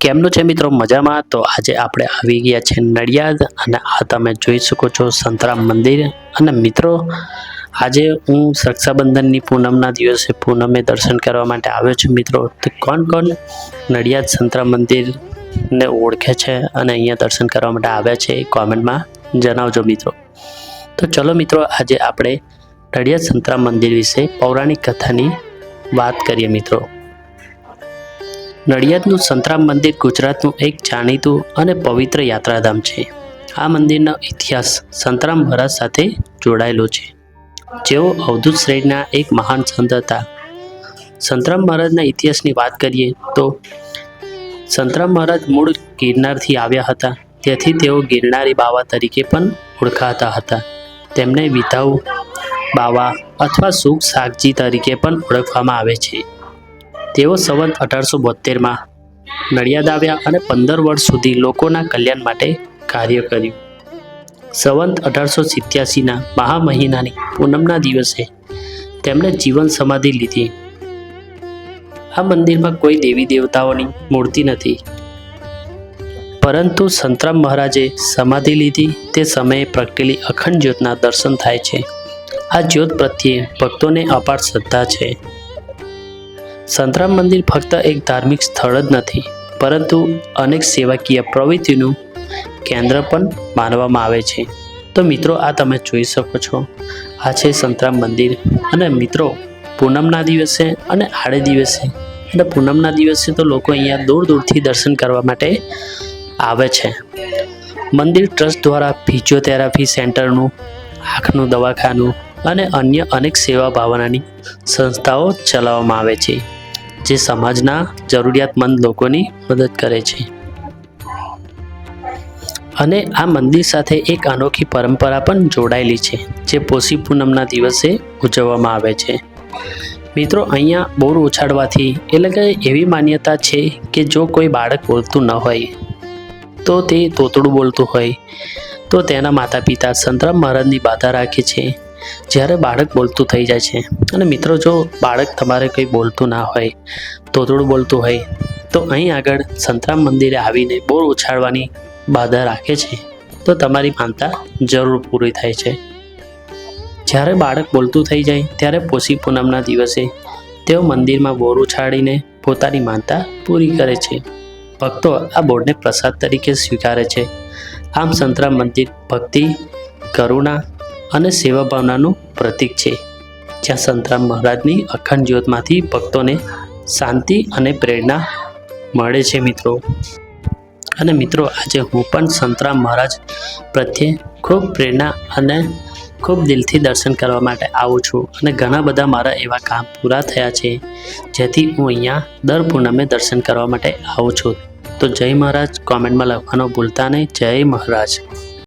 કેમનું છે મિત્રો મજામાં? તો આજે આપણે આવી ગયા છે નડિયાદ અને આ તમે જોઈ શકો છો સંતરામ મંદિર. અને મિત્રો, આજે હું રક્ષાબંધનની પૂનમના દિવસે પૂનમે દર્શન કરવા માટે આવ્યો છું મિત્રો. તો કોણ કોણ નડિયાદ સંતરામ મંદિરને ઓળખે છે અને અહીંયા દર્શન કરવા માટે આવ્યા છે એ કોમેન્ટમાં જણાવજો મિત્રો. તો ચલો મિત્રો, આજે આપણે નડિયાદ સંતરામ મંદિર વિશે પૌરાણિક કથાની વાત કરીએ મિત્રો. નડિયાદનું સંતરામ મંદિર ગુજરાતનું એક જાણીતું અને પવિત્ર યાત્રાધામ છે. આ મંદિરનો ઇતિહાસ સંતરામ મહારાજ સાથે જોડાયેલો છે. જેઓ અવધૂત શ્રેણીના એક મહાન સંત હતા. સંતરામ મહારાજના ઇતિહાસની વાત કરીએ તો સંતરામ મહારાજ મૂળ ગિરનારથી આવ્યા હતા. તેથી તેઓ ગિરનારી બાવા તરીકે પણ ઓળખાતા હતા. તેમને વિધાઉ બાવા અથવા સુખ સાગજી તરીકે પણ ઓળખવામાં આવે છે. તેઓ સંવત અઢારસો બોતેરમાં નડિયાદ આવ્યા અને પંદર વર્ષ સુધી લોકોના કલ્યાણ માટે કાર્ય કર્યું. સંવંત અઢારસો સિત્યાસીના મહા મહિનાની પૂનમના દિવસે તેમણે જીવન સમાધિ લીધી. આ મંદિરમાં કોઈ દેવી દેવતાઓની મૂર્તિ નથી. પરંતુ સંતરામ મહારાજે સમાધિ લીધી. તે સમયે પ્રગટેલી અખંડ જ્યોતના દર્શન થાય છે. આ જ્યોત પ્રત્યે ભક્તોને અપાર શ્રદ્ધા છે. સંતરામ મંદિર ફક્ત એક ધાર્મિક સ્થળ જ નથી, પરંતુ અનેક સેવાકીય પ્રવૃત્તિનું કેન્દ્ર પણ માનવામાં આવે છે. તો મિત્રો, આ તમે જોઈ શકો છો. આ છે સંતરામ મંદિર. અને મિત્રો, પૂનમના દિવસે અને આડે દિવસે અને પૂનમના દિવસે તો લોકો અહીંયા દૂર દૂરથી દર્શન કરવા માટે આવે છે. મંદિર ટ્રસ્ટ દ્વારા ફિઝિયોથેરાપી સેન્ટરનું, આંખનું, દવાખાનું અને અન્ય અનેક સેવા ભાવનાની સંસ્થાઓ ચલાવવામાં આવે છે. જે સમાજના જરૂરિયાતમંદ લોકોની મદદ કરે છે. અને આ મંદિર સાથે એક અનોખી પરંપરા પણ જોડાયેલી છે, જે પોષી પૂનમના દિવસે ઉજવવામાં આવે છે. મિત્રો, અહીંયા બોર ઉછાળવાથી એટલે કે એવી માન્યતા છે કે જો કોઈ બાળક બોલતું ન હોય, તો તે તોતડું બોલતું હોય, તો તેના માતા પિતા સંતરામ મહારાજની બાધા રાખે છે. જ્યારે બાળક બોલતું થઈ જાય છે અને મિત્રો જો બાળક તમારે કંઈ બોલતું ના હોય, તોતડું બોલતું હોય, તો અહીં આગળ સંતરામ મંદિરે આવીને બોર ઉછાળવાની બાધા રાખે છે, તો તમારી માનતા જરૂર પૂરી થાય છે. જ્યારે બાળક બોલતું થઈ જાય, ત્યારે પોષી પૂનમના દિવસે તેઓ મંદિરમાં બોર ઉછાળીને પોતાની માનતા પૂરી કરે છે. ભક્તો આ બોરને પ્રસાદ તરીકે સ્વીકારે છે. આમ સંતરામ મંદિર ભક્તિ, કરુણા અને સેવા ભાવનાનું પ્રતીક છે. જ્યાં સંતરામ મહારાજની અખંડ જ્યોતમાંથી ભક્તોને શાંતિ અને પ્રેરણા મળે છે મિત્રો. અને મિત્રો, આજે હું પણ સંતરામ મહારાજ પ્રત્યે ખૂબ પ્રેરણા અને ખૂબ દિલથી દર્શન કરવા માટે આવું છું. અને ઘણા બધા મારા એવા કામ પૂરા થયા છે, જેથી હું અહીંયા દર પૂનમે દર્શન કરવા માટે આવું છું. તો જય મહારાજ, કોમેન્ટમાં લખવાનો ભૂલતા નહીં. જય મહારાજ.